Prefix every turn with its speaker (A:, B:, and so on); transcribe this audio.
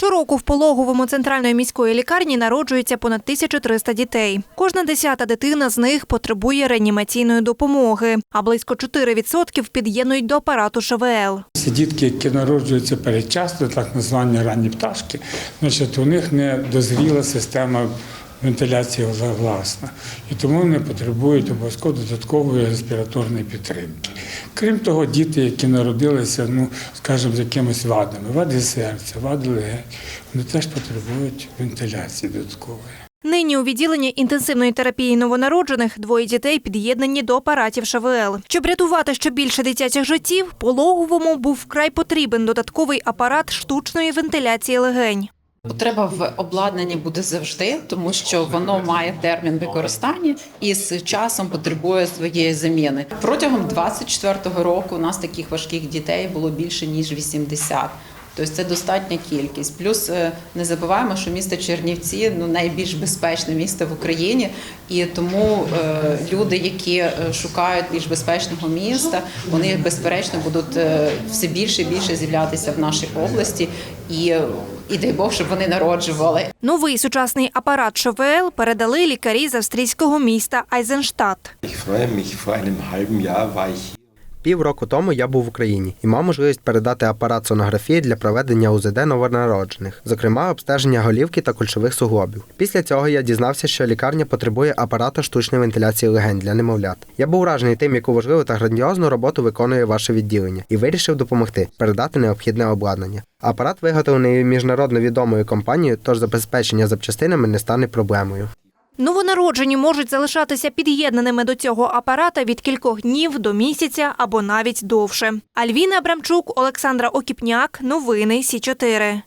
A: Щороку в пологовому центральної міської лікарні народжується понад 1300 дітей. Кожна десята дитина з них потребує реанімаційної допомоги, а близько 4% під'єднують до апарату ШВЛ.
B: Ці дітки, які народжуються передчасно, так звані ранні пташки, значить, у них не дозріла система вентиляції власна. І тому вони потребують обов'язково додаткової респіраторної підтримки. Крім того, діти, які народилися, ну, скажімо, з якимись вадами, вади серця, вади легень, вони теж потребують вентиляції додаткової.
A: Нині у відділенні інтенсивної терапії новонароджених двоє дітей під'єднані до апаратів ШВЛ. Щоб рятувати ще більше дитячих життів, пологовому був вкрай потрібен додатковий апарат штучної вентиляції легень.
C: Потреба в обладнанні буде завжди, тому що воно має термін використання і з часом потребує своєї заміни. Протягом 24-го року у нас таких важких дітей було більше ніж 80. Тобто це достатня кількість. Плюс е, не забуваємо, що місто Чернівці ну найбільш безпечне місто в Україні, і тому е, люди, які е, шукають більш безпечного міста, вони безперечно будуть е, все більше і більше з'являтися в нашій області і. І дай Бог, щоб вони народжували.
A: Новий сучасний апарат ШВЛ передали лікарі з австрійського міста Айзенштадт.
D: Півроку тому я був в Україні і мав можливість передати апарат сонографії для проведення УЗД новонароджених, зокрема обстеження голівки та кульшових суглобів. Після цього я дізнався, що лікарня потребує апарата штучної вентиляції легень для немовлят. Я був вражений тим, яку важливу та грандіозну роботу виконує ваше відділення, і вирішив допомогти передати необхідне обладнання. Апарат виготовлений міжнародно відомою компанією, тож забезпечення запчастинами не стане проблемою.
A: Новонароджені можуть залишатися під'єднаними до цього апарата від кількох днів до місяця або навіть довше. Альвіна Абрамчук, Олександра Окіпняк. Новини Сі 4